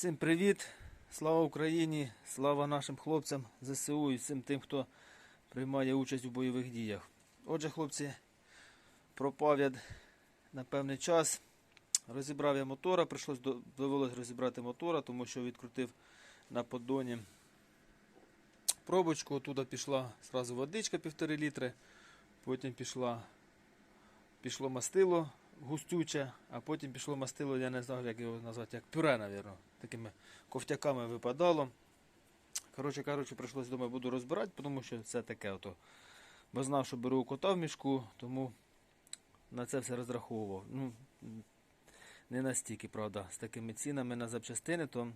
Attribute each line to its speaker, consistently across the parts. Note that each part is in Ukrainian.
Speaker 1: Всім привіт! Слава Україні! Слава нашим хлопцям ЗСУ і всім тим, хто приймає участь у бойових діях. Отже, хлопці, пропав я на певний час. Розібрав я мотора, прийшлось до- довелось розібрати мотора, тому що відкрутив на поддоні пробочку. Оттуда пішла зразу водичка півтори літри, потім пішла, пішло мастило густюче, а потім пішло мастило, я не знаю, як його назвати, як пюре, мабуть. Такими ковтяками випадало. Коротше кажучи, прийшлось, думаю, буду розбирати, тому що це таке. Ото. Бо знав, що беру кота в мішку, тому на це все розраховував. Ну, не настільки, правда. З такими цінами на запчастини, то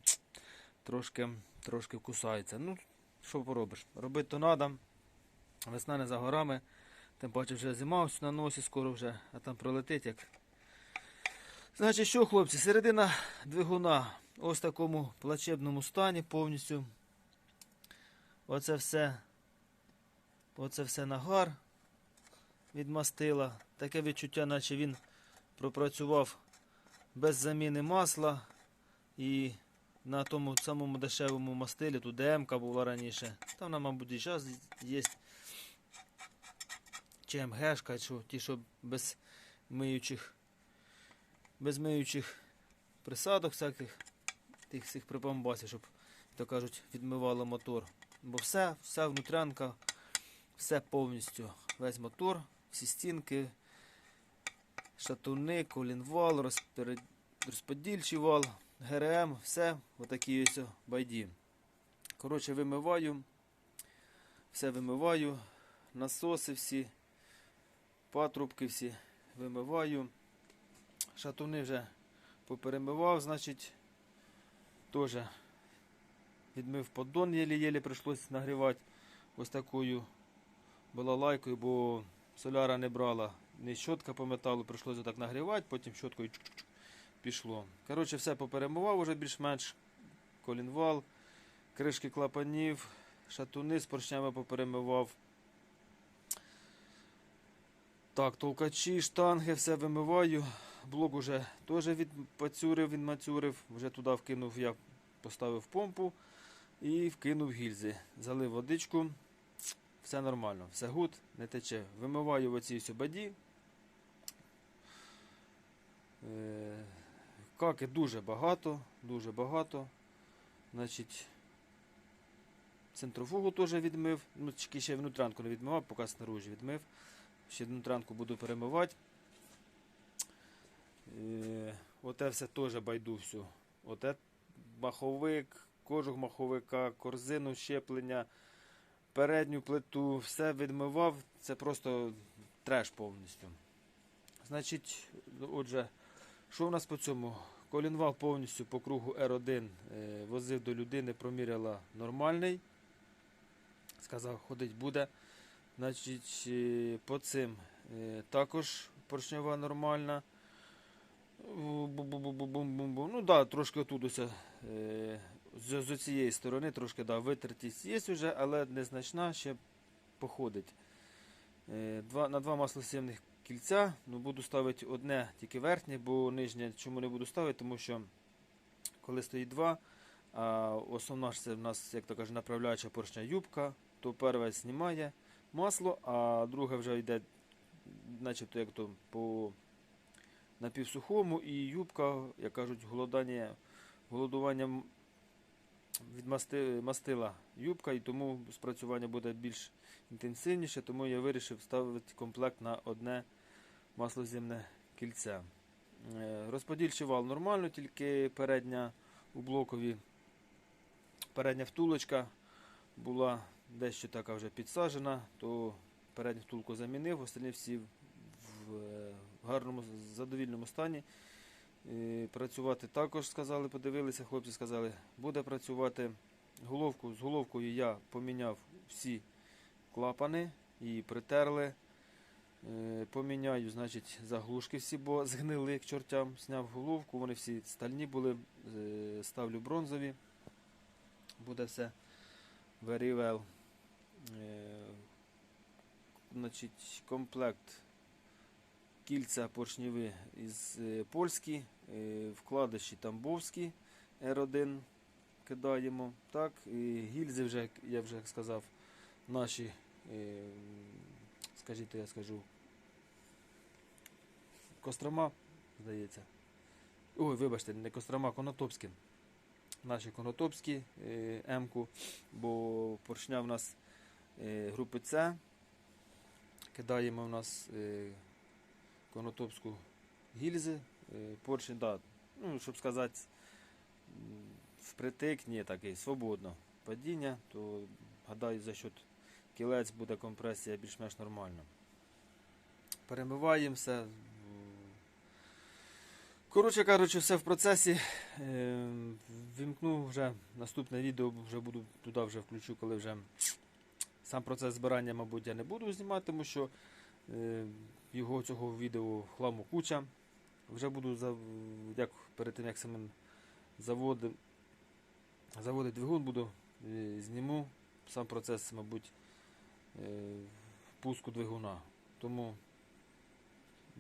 Speaker 1: трошки, трошки кусається. Ну, що поробиш? Робити то треба. Весна не за горами. Тим паче вже зима ось на носі скоро вже, а там пролетить як. Значить, що, хлопці, середина двигуна ось в такому плачебному стані повністю. Оце все. Оце все нагар від мастила. Таке відчуття, наче він пропрацював без заміни масла. І на тому самому дешевому мастилі, тут ДМК була раніше. Там, вона, мабуть, і зараз є чи МГшка, що ті, що без миючих, без миючих присадок, всяких тих всіх припамбасів, щоб, то кажуть, відмивало мотор. Бо все, вся внутрянка, все повністю. Весь мотор, всі стінки, шатуни, колінвал, розподільчий вал, ГРМ, все, отакі ось байді. Коротше, вимиваю, все вимиваю, насоси всі патрубки всі вимиваю. Шатуни вже поперемивав, значить, теж відмив поддон, єлі-єлі прийшлось нагрівати ось такою балалайкою, бо соляра не брала, не щотка по металу, прийшлося так нагрівати, потім щоткою чук-чук пішло. Коротше, все поперемивав уже більш-менш колінвал, кришки клапанів, шатуни з поршнями поперемивав. Так, толкачі, штанги, все вимиваю. Блок уже теж відпацюрив, відмацюрив. Вже туди вкинув, я поставив помпу і вкинув гільзи. Залив водичку. Все нормально, все гуд, не тече. Вимиваю в оцій баді. Е, Каки дуже багато, дуже багато. Значить, центрофугу теж відмив. Ну, ще внутрянку не відмивав, поки снаружи відмив. Ще внутрянку буду перемивати. Е, Оте все теж байду всю. Оте маховик, кожух маховика, корзину щеплення, передню плиту, все відмивав. Це просто треш повністю. Значить, отже, що в нас по цьому? Колінвал повністю по кругу R1 е, возив до людини, проміряла нормальний. Сказав, ходить буде. Значить, е, по цим е, також поршнева нормальна. Ну да, трошки отут ось, е, з, з цієї сторони трошки да, витертість є вже, але незначна, ще походить. Е, Два, на два маслосємних кільця. Ну, буду ставити одне тільки верхнє, бо нижнє чому не буду ставити, тому що коли стоїть два, а основна ж це в нас, як то каже, направляюча поршня юбка, то перше знімає масло, а друге вже йде, начебто, як то по напівсухому, і юбка, як кажуть, голодання, голодування від масти, мастила юбка, і тому спрацювання буде більш інтенсивніше, тому я вирішив ставити комплект на одне маслоземне кільце. Е, Розподільчий вал нормально, тільки передня у блокові, передня втулочка була дещо така вже підсаджена, то передню втулку замінив, остальні всі в е, гарному задовільному стані. Працювати також сказали, подивилися, хлопці сказали, буде працювати головку. З головкою я поміняв всі клапани і притерли. Е, Поміняю, значить, заглушки всі, бо згнили к чортям. Зняв головку, вони всі стальні були, е, ставлю бронзові. Буде все very well. Е, Значить, комплект кільця поршневі із е, польські, е, вкладиші тамбовські, R1 кидаємо. Так, і гільзи вже, я вже сказав, наші, е, скажіть, я скажу, Кострома, здається. Ой, вибачте, не Кострома, Конотопські. Наші Конотопські М-ку, бо поршня в нас групи С. Кидаємо в нас Конотопську гільзи. Поршень, да, ну, щоб сказати, впритик, ні, такий, свободно. Падіння, то гадаю, за счет кілець буде компресія більш-менш нормальна. Перемиваємо все. м, Коротше кажучи, все в процесі. Е, Вімкну вже наступне відео, вже буду туди вже включу, коли вже сам процес збирання, мабуть, я не буду знімати, тому що його цього відео хламу куча. Вже буду як перед тим, як Семен заводив, заводить двигун, буду е, зніму сам процес, мабуть, е, пуску двигуна. Тому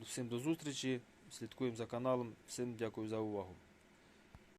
Speaker 1: всім до зустрічі. Слідкуємо за каналом. Всім дякую за увагу.